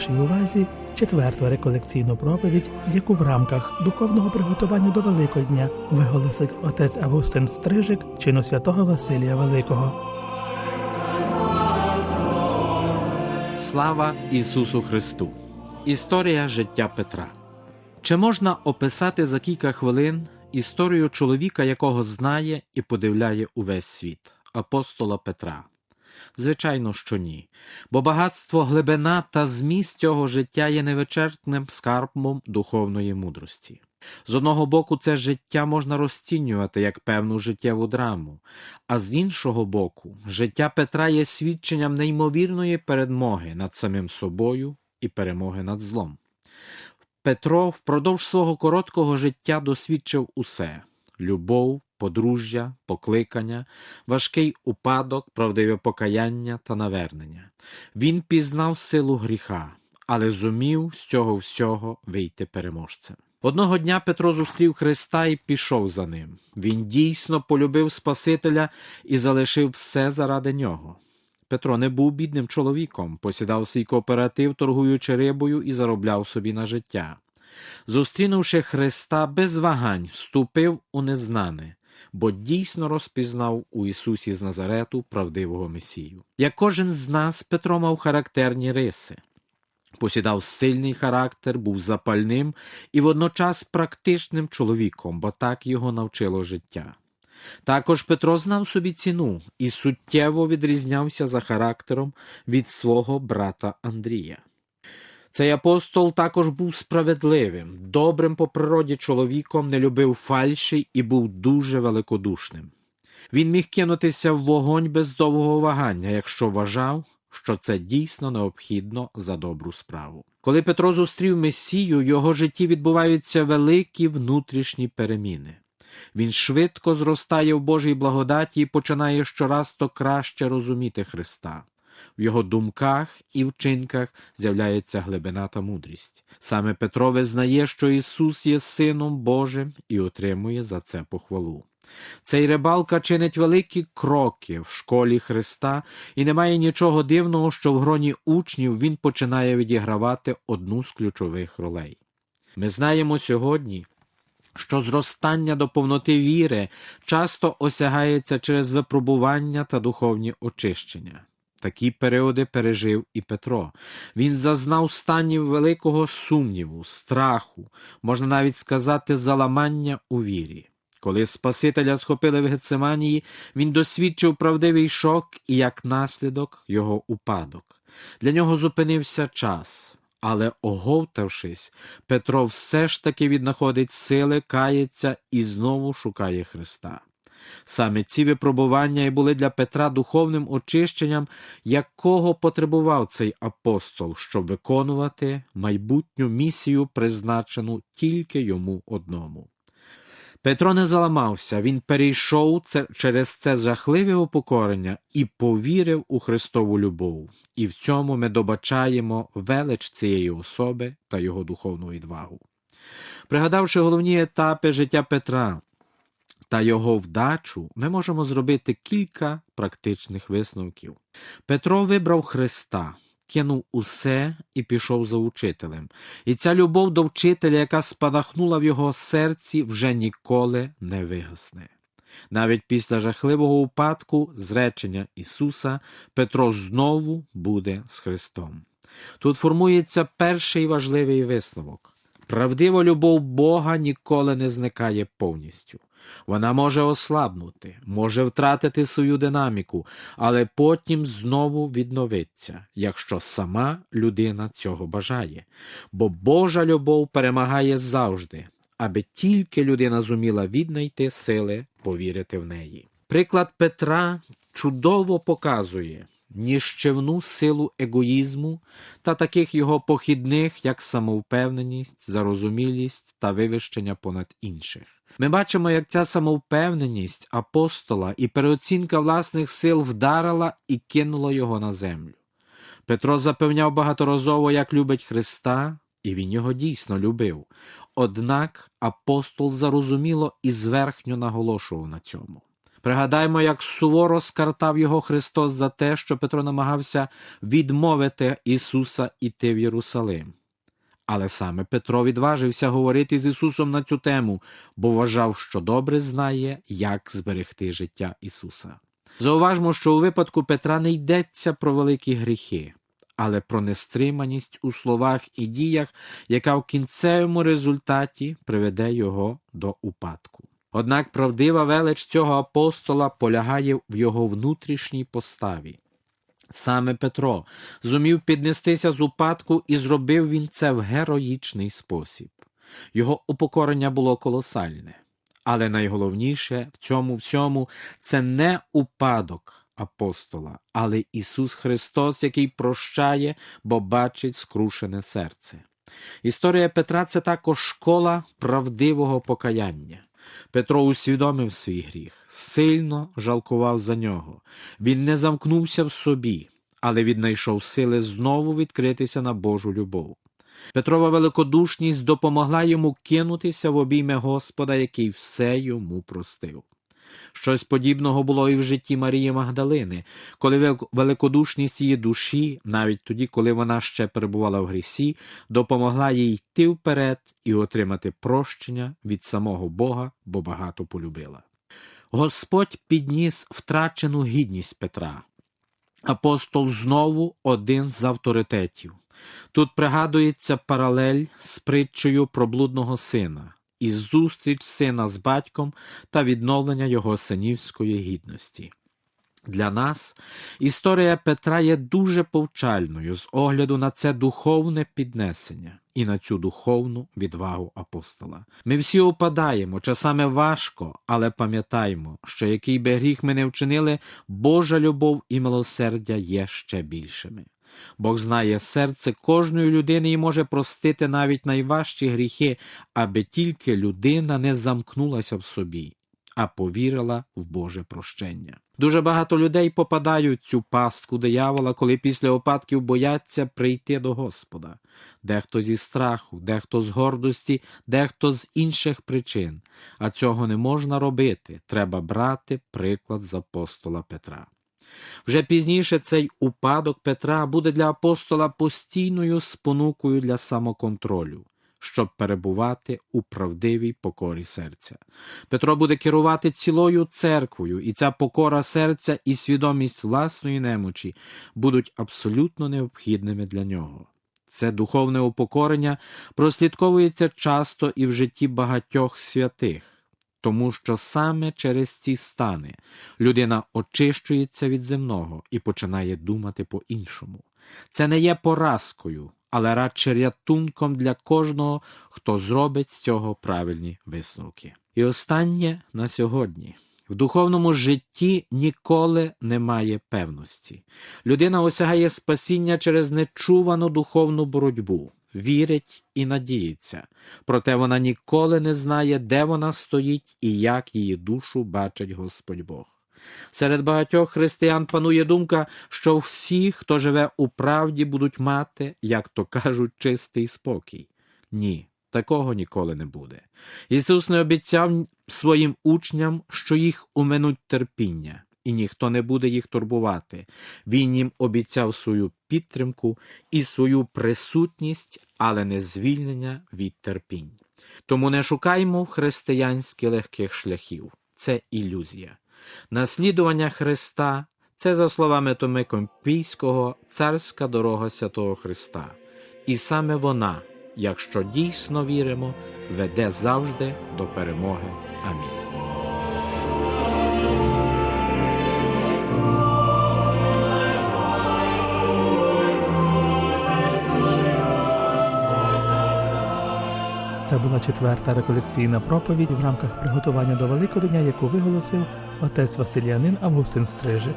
вашій увазі четверту реколекційну проповідь, яку в рамках духовного приготування до Великодня виголосить отець Августин Стрижик чину святого Василія Великого. Слава Ісусу Христу! Історія життя Петра. Чи можна описати за кілька хвилин історію чоловіка, якого знає і подивляє увесь світ апостола Петра? Звичайно, що ні. Бо багатство, глибина та зміст цього життя є невичерпним скарбом духовної мудрості. З одного боку, це життя можна розцінювати як певну життєву драму, а з іншого боку, життя Петра є свідченням неймовірної перемоги над самим собою і перемоги над злом. Петро впродовж свого короткого життя досвідчив усе любов, подружжя, покликання, важкий упадок, правдиве покаяння та навернення. Він пізнав силу гріха, але зумів з цього всього вийти переможцем. Одного дня Петро зустрів Христа і пішов за ним. Він дійсно полюбив Спасителя і залишив все заради нього. Петро не був бідним чоловіком, посідав свій кооператив, торгуючи рибою і заробляв собі на життя. Зустрінувши Христа без вагань, вступив у незнане, бо дійсно розпізнав у Ісусі з Назарету правдивого Месію. Як кожен з нас, Петро мав характерні риси. Посідав сильний характер, був запальним і водночас практичним чоловіком, бо так його навчило життя. Також Петро знав собі ціну і суттєво відрізнявся за характером від свого брата Андрія. Цей апостол також був справедливим, добрим по природі чоловіком, не любив фальші і був дуже великодушним. Він міг кинутися в вогонь без довгого вагання, якщо вважав, що це дійсно необхідно за добру справу. Коли Петро зустрів Месію, в його житті відбуваються великі внутрішні переміни. Він швидко зростає в Божій благодаті і починає щораз то краще розуміти Христа. В його думках і вчинках з'являється глибина та мудрість. Саме Петро визнає, що Ісус є Сином Божим і отримує за це похвалу. Цей рибалка чинить великі кроки в школі Христа, і немає нічого дивного, що в гроні учнів він починає відігравати одну з ключових ролей. Ми знаємо сьогодні, що зростання до повноти віри часто осягається через випробування та духовні очищення. Такі періоди пережив і Петро. Він зазнав станів великого сумніву, страху, можна навіть сказати, заламання у вірі. Коли Спасителя схопили в Гециманії, він досвідчив правдивий шок і, як наслідок, його упадок. Для нього зупинився час, але, оговтавшись, Петро все ж таки віднаходить сили, кається і знову шукає Христа. Саме ці випробування і були для Петра духовним очищенням, якого потребував цей апостол, щоб виконувати майбутню місію, призначену тільки йому одному. Петро не заламався, він перейшов це, через це жахливе упокорення і повірив у Христову любов. І в цьому ми добачаємо велич цієї особи та його духовну відвагу. Пригадавши головні етапи життя Петра та його вдачу, ми можемо зробити кілька практичних висновків. Петро вибрав Христа кинув усе і пішов за учителем. І ця любов до вчителя, яка спадахнула в його серці, вже ніколи не вигасне. Навіть після жахливого упадку, зречення Ісуса, Петро знову буде з Христом. Тут формується перший важливий висновок. Правдива любов Бога ніколи не зникає повністю. Вона може ослабнути, може втратити свою динаміку, але потім знову відновиться, якщо сама людина цього бажає. Бо Божа любов перемагає завжди, аби тільки людина зуміла віднайти сили повірити в неї. Приклад Петра чудово показує ніщевну силу егоїзму та таких його похідних, як самовпевненість, зарозумілість та вивищення понад інших. Ми бачимо, як ця самовпевненість апостола і переоцінка власних сил вдарила і кинула його на землю. Петро запевняв багаторазово, як любить Христа, і він його дійсно любив. Однак апостол зарозуміло і зверхньо наголошував на цьому. Пригадаймо, як суворо скартав його Христос за те, що Петро намагався відмовити Ісуса іти в Єрусалим. Але саме Петро відважився говорити з Ісусом на цю тему, бо вважав, що добре знає, як зберегти життя Ісуса. Зауважмо, що у випадку Петра не йдеться про великі гріхи, але про нестриманість у словах і діях, яка в кінцевому результаті приведе його до упадку. Однак правдива велич цього апостола полягає в його внутрішній поставі. Саме Петро зумів піднестися з упадку, і зробив він це в героїчний спосіб. Його упокорення було колосальне. Але найголовніше в цьому всьому це не упадок апостола, але Ісус Христос, який прощає, бо бачить скрушене серце. Історія Петра це також школа правдивого покаяння. Петро усвідомив свій гріх, сильно жалкував за нього. Він не замкнувся в собі, але віднайшов сили знову відкритися на Божу любов. Петрова великодушність допомогла йому кинутися в обійми Господа, який все йому простив. Щось подібного було і в житті Марії Магдалини, коли великодушність її душі, навіть тоді, коли вона ще перебувала в грісі, допомогла їй йти вперед і отримати прощення від самого Бога, бо багато полюбила. Господь підніс втрачену гідність Петра. Апостол знову один з авторитетів. Тут пригадується паралель з притчею про блудного сина і зустріч сина з батьком та відновлення його синівської гідності. Для нас історія Петра є дуже повчальною з огляду на це духовне піднесення і на цю духовну відвагу апостола. Ми всі упадаємо, часами важко, але пам'ятаємо, що який би гріх ми не вчинили, Божа любов і милосердя є ще більшими. Бог знає серце кожної людини і може простити навіть найважчі гріхи, аби тільки людина не замкнулася в собі, а повірила в Боже прощення. Дуже багато людей попадають в цю пастку диявола, коли після опадків бояться прийти до Господа. Дехто зі страху, дехто з гордості, дехто з інших причин. А цього не можна робити. Треба брати приклад з апостола Петра. Вже пізніше цей упадок Петра буде для апостола постійною спонукою для самоконтролю, щоб перебувати у правдивій покорі серця. Петро буде керувати цілою церквою, і ця покора серця і свідомість власної немочі будуть абсолютно необхідними для нього. Це духовне упокорення прослідковується часто і в житті багатьох святих тому що саме через ці стани людина очищується від земного і починає думати по-іншому. Це не є поразкою, але радше рятунком для кожного, хто зробить з цього правильні висновки. І останнє на сьогодні. В духовному житті ніколи немає певності. Людина осягає спасіння через нечувану духовну боротьбу вірить і надіється, проте вона ніколи не знає, де вона стоїть і як її душу бачить Господь Бог. Серед багатьох християн панує думка, що всі, хто живе у правді, будуть мати, як то кажуть, чистий спокій. Ні, такого ніколи не буде. Ісус не обіцяв своїм учням, що їх уминуть терпіння і ніхто не буде їх турбувати. Він їм обіцяв свою підтримку і свою присутність, але не звільнення від терпінь. Тому не шукаймо в християнськи легких шляхів. Це ілюзія. Наслідування Христа це, за словами Томи Компійського, царська дорога святого Христа. І саме вона, якщо дійсно віримо, веде завжди до перемоги. Амінь. Це була четверта реколекційна проповідь в рамках приготування до Великодня, яку виголосив отець Василянин Августин Стрижик.